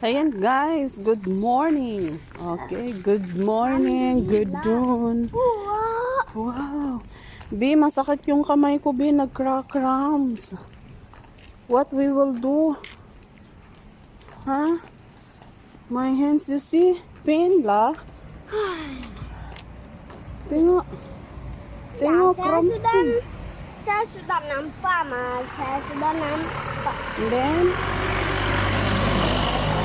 Ayan guys, good morning. Okay, good morning, good noon. Wow! B, masakit yung kamay ko, B. Nag-crack cramps. What we will do? Huh? My hands, you see? Pain la. Tingnan. Tingnan, saya sudah saya sudah nampak mas saya sudah nampak And then,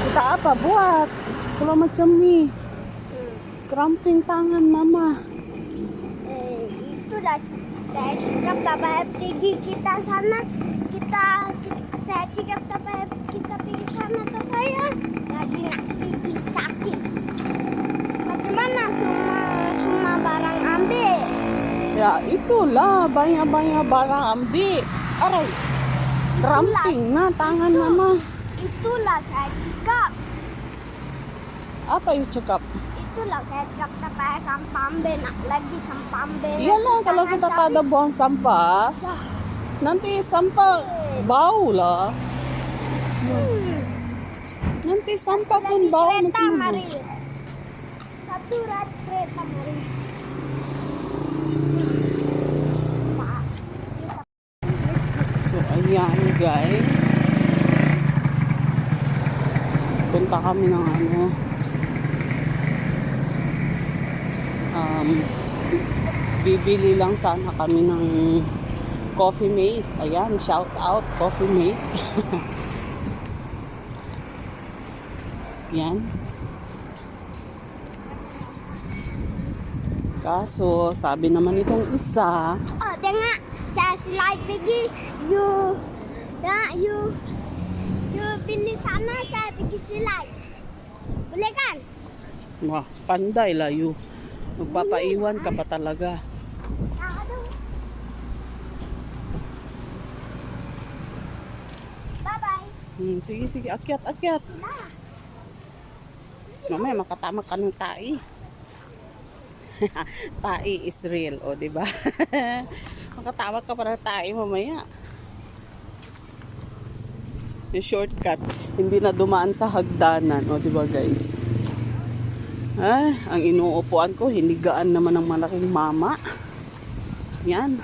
kita apa? Buat? Kalau macam ni, cramping tangan mama. eh, itu dah. Saya cakap payah pergi kita sana. Kita, saya cakap payah kita pergi sana. Tak payah lagi nak pergi sakit. Macam mana semua semua barang ambil? Ya, itulah banyak-banyak barang ambil. Aray, cramping na tangan mama. Itulah saya cakap Apa yung cakap? itulah saya sampah ambil nak lagi sampah ambil Iyalah, kalau kita tak ada buang sampah, Sah. nanti sampah bau lah. Hmm. Nanti sampah pun bau kereta macam mari. Satu rat kereta mari. Pak, So, ayan guys. Punta kami ng ano. Um, bibili lang sana kami ng coffee mate. Ayan, shout out coffee mate. Yan. Kaso, sabi naman itong isa, Oh, tengok. Saya slide pergi. You, ya, you, you pilih sana. Saya pergi slide. Boleh kan? Wah, panday layo. Magpapaiwan ka pa talaga. Ah, aduh. Bye bye. Hmm, sige, sige. Akyat, akyat. Mamaya makatama ka ng tai. tai is real, o, di ba? makatawa ka para tai mamaya. Yung shortcut, hindi na dumaan sa hagdanan, o, di ba guys? Ay, ang inuupuan ko, hinigaan naman ng malaking mama. Yan.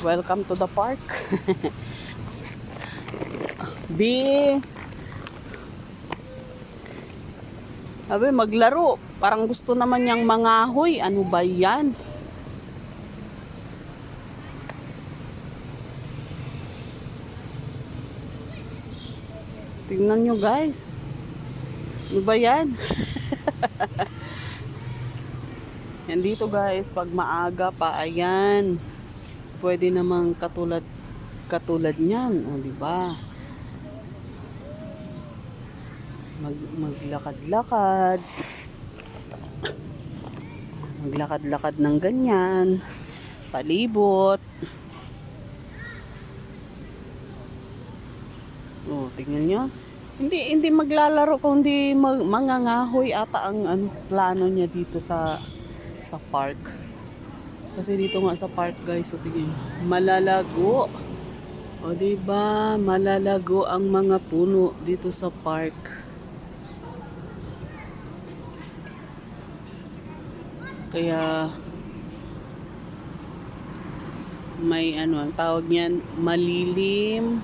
Welcome to the park. B. Sabi, maglaro. Parang gusto naman niyang mangahoy. Ano ba yan? Tingnan nyo guys. Ano ba yan? yan dito guys, pag maaga pa, ayan. Pwede namang katulad katulad niyan, o di ba? Mag maglakad-lakad. Maglakad-lakad ng ganyan. Palibot. Oh, tingnan nyo. Hindi hindi maglalaro kundi mag, mangangahoy ata ang ano, plano niya dito sa sa park. Kasi dito nga sa park guys, so tingnan nyo, malalago. O di ba, malalago ang mga puno dito sa park. Kaya may ano ang tawag niyan, malilim.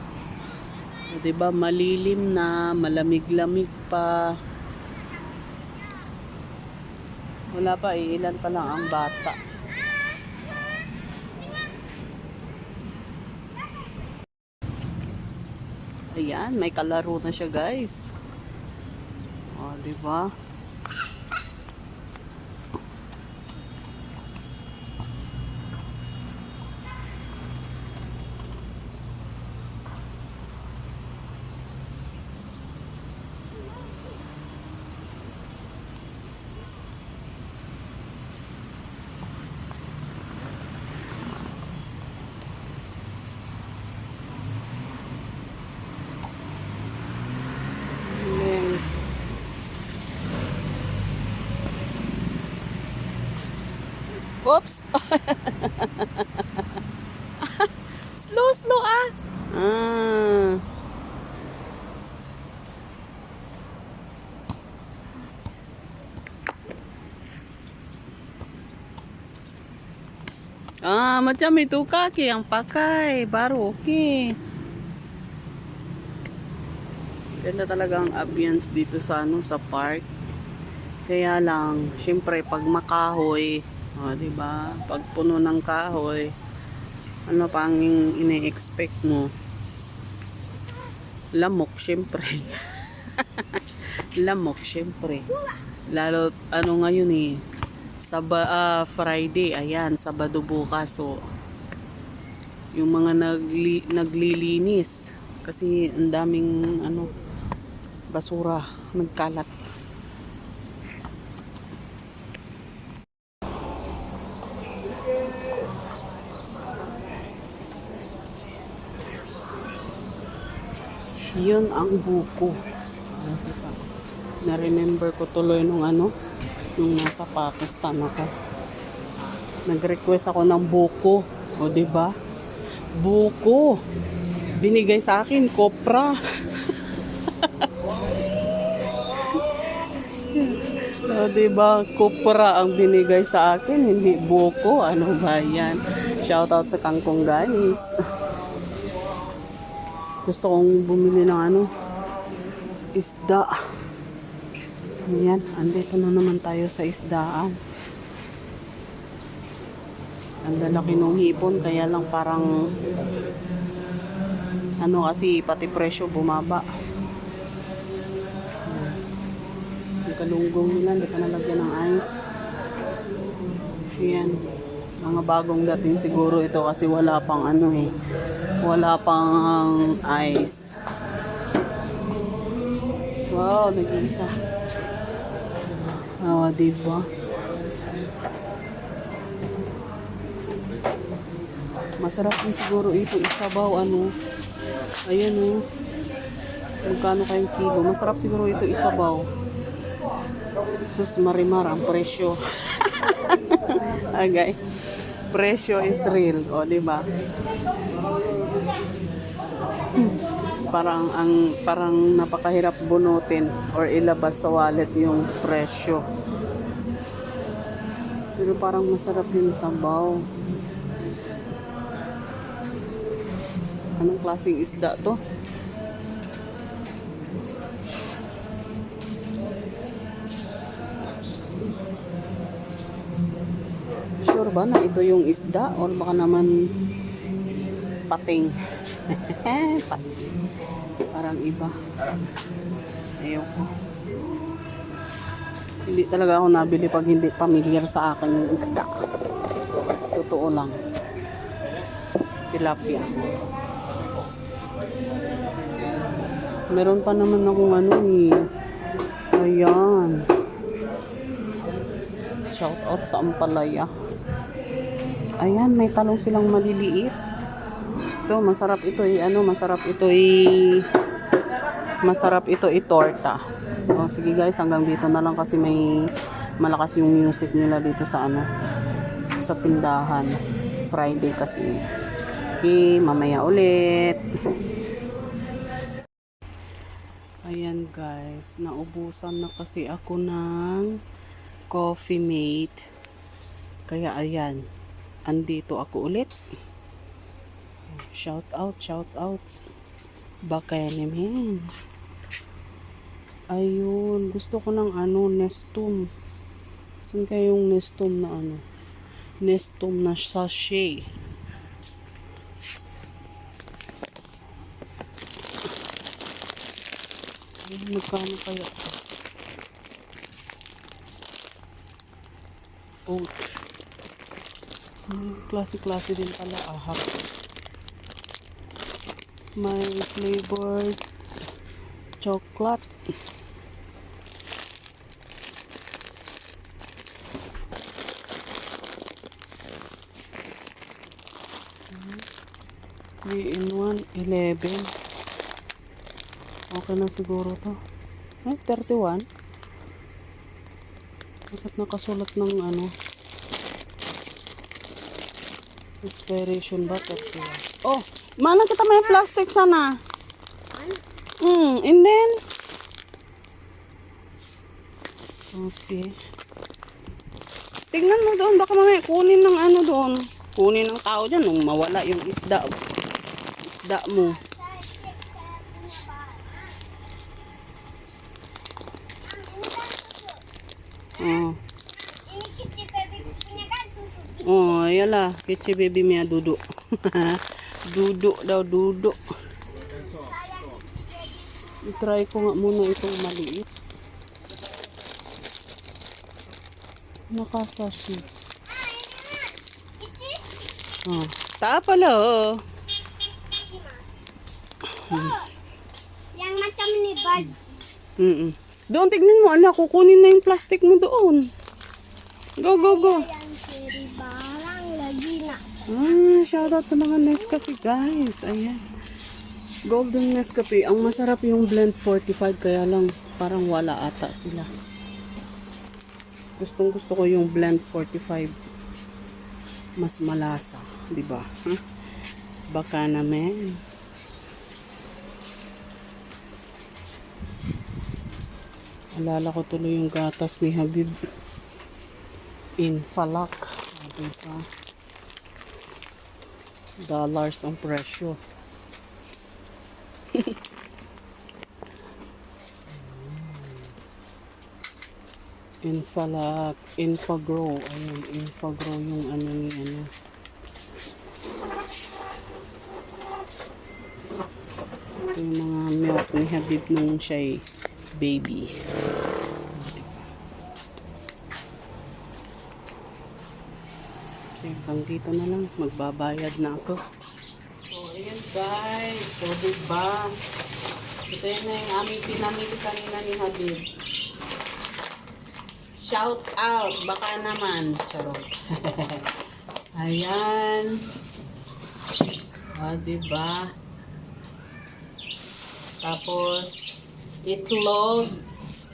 O, 'di ba? Malilim na, malamig-lamig pa. Wala pa, ilan pa lang ang bata. Ayan, may kalaro na siya, guys. O, 'di Oops! slow, slow ah! Ah. Ah, macam itu kaki yang pakai baru oke. Okay. Ganda talaga ang ambience dito sa ano sa park. Kaya lang, syempre pag makahoy, oh, 'di ba? Pag puno ng kahoy, ano pa ang ine-expect mo? Lamok, syempre. Lamok, syempre. Lalo, ano ngayon eh, Saba, ah, Friday, ayan, Sabado bukas. So, yung mga nagli, naglilinis. Kasi ang daming, ano, basura, nagkalat. Yun ang buko. Diba? Na-remember ko tuloy nung ano, nung nasa Pakistan ako. Nag-request ako ng buko. O, ba? Buko. Binigay sa akin, kopra. o, di ba? Kopra ang binigay sa akin, hindi buko. Ano ba yan? Shoutout sa kangkong guys. Gusto kong bumili ng ano, isda. Ayan, andito na naman tayo sa isdaan. Ang lalaki ng hipon, kaya lang parang ano kasi pati presyo bumaba. Ayan. Yung kalunggong nila, hindi pa nalagyan ng ice. Ayan. Mga bagong dating siguro ito kasi wala pang ano eh. Wala pang ice. Wow, nag-iisa. Ah, diba? Masarap din siguro ito isabaw ano. Ayan oh. Magkano kayong kilo? Masarap siguro ito isabaw. Sus marimar ang presyo. Agay. Presyo is real, o di ba? parang ang parang napakahirap bunutin or ilabas sa wallet yung presyo. Pero parang masarap din sabaw. Anong klaseng isda to? Sure ba na ito yung isda or baka naman pating? pating. Parang iba. Ayoko. Hindi talaga ako nabili pag hindi familiar sa akin yung isda. Totoo lang. Tilapia. Meron pa naman akong ano eh. Ayan. Shout out sa Ampalaya. Ayan, may talong silang maliliit. Ito, masarap ito i ano, masarap ito i masarap ito i torta. O sige guys, hanggang dito na lang kasi may malakas yung music nila dito sa ano sa pindahan. Friday kasi. Okay, mamaya ulit. Ayan guys, naubusan na kasi ako ng coffee mate. Kaya ayan, andito ako ulit. Shout out, shout out. Baka men. Ayun, gusto ko ng ano, Nestum. Saan kaya yung Nestum na ano? Nestum na sachet. Magkano kaya ito? May klase-klase din pala ahak. May flavored chocolate. Three in one, eleven. Okay na siguro to. Ay, 31. Bakit nakasulat ng ano? Expiration ba? 31. Oh, mana kita may plastic sana. Hmm, and then? Okay. Tingnan mo doon, baka mamaya kunin ng ano doon. Kunin ng tao dyan nung mawala yung isda. Isda mo. Yala. Kece baby Mia duduk. duduk daw, duduk. I-try ko nga muna itong maliit. Nakasashi. Oh. Taa pala, oh. Oh, yang macam ni bad. Mm Doon, tignan mo, anak. Kukunin na yung plastic mo doon. Go, go, go. Ah, shoutout sa mga Nescafe, guys. Ayan. Golden Nescafe. Ang masarap yung blend 45, kaya lang parang wala ata sila. Gustong gusto ko yung blend 45. Mas malasa, di ba? Huh? Baka naman. Alala ko tuloy yung gatas ni Habib. In Falak. Diba? Dollars ang presyo. Infalak, Infagrow. Ayun, Infagrow yung ano ni ano. Ito yung mga milk ni Habib nung siya'y baby. Kasi hanggang dito na lang, magbabayad na ako. So, ayan guys. So, diba? Ito yun na yung aming pinamili kanina ni Habib. Shout out! Baka naman. Charot. ayan. O, diba? Tapos, itlog.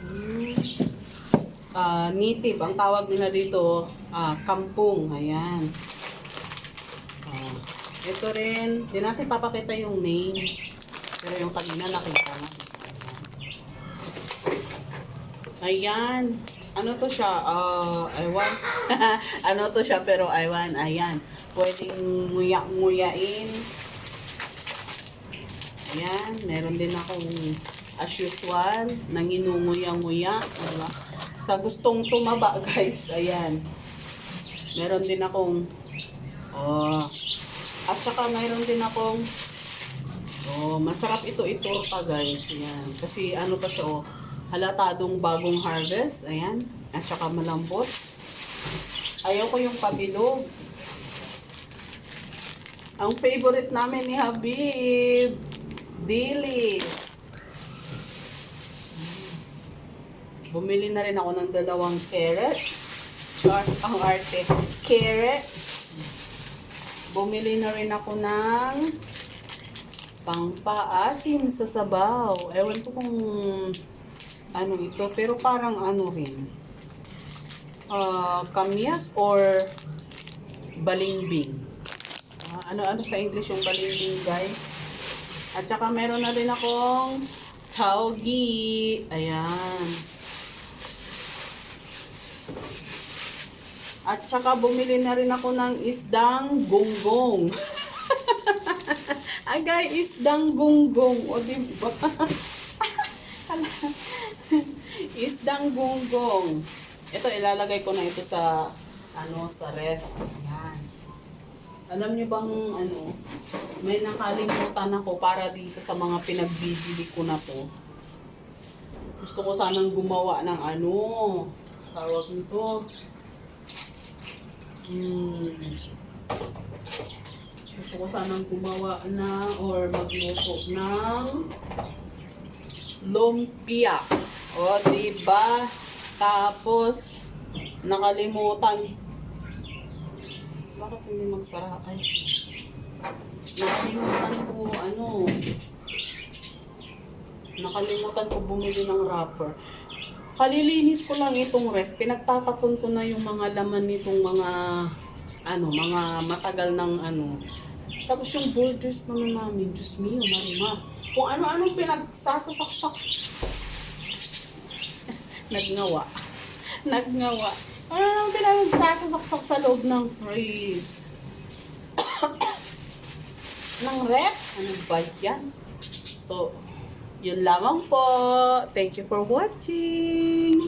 Mm. Ah, native. Ang tawag nila dito, ah, kampung. Ayan. Ah, ito rin. Di natin papakita yung name. Pero yung kanina nakita na. Ayan. Ano to siya? Ah, aywan. ano to siya pero aywan. Ayan. Pwedeng nguya-nguyain. Ayan. Meron din akong as usual, nanginunguya-nguya. Diba? Sa gustong tumaba, guys. Ayan. Meron din akong oh. At saka mayroon din akong oh, masarap ito itorta, guys. Ayan. Kasi ano pa siya, oh, halatadong bagong harvest. Ayan. At saka malambot. Ayaw ko yung pabilog. Ang favorite namin ni Habib. Dilis. Bumili na rin ako ng dalawang carrot. Char, ang arte. Carrot. Bumili na rin ako ng pangpaasim sa sabaw. Ewan ko kung ano ito. Pero parang ano rin. Ah, kamyas or balimbing. Ah, ano-ano sa English yung balimbing, guys. At saka meron na rin akong taugi. Ayan. At saka bumili na rin ako ng isdang gonggong. Agay, isdang gonggong. O, di ba? isdang gonggong. Ito, ilalagay ko na ito sa, ano, sa ref. Ayan. Alam niyo bang, ano, may nakalimutan ako para dito sa mga pinagbibili ko na to. Gusto ko sanang gumawa ng ano, tawag nito, Hmm. Gusto ko sanang gumawa na or magluto ng lumpia. O, diba? Tapos, nakalimutan. Bakit hindi magsara? Ay. Nakalimutan ko, ano, nakalimutan ko bumili ng wrapper. Kalilinis ko lang itong ref. Pinagtatapon ko na yung mga laman nitong mga ano, mga matagal ng ano. Tapos yung boulders naman namin, Diyos mio, marima. Kung ano-anong pinagsasasaksak. Nagngawa. Nagngawa. Ano nang pinagsasasaksak sa loob ng freeze. ng rep. Ano ba yan? So, yun lamang po. Thank you for watching.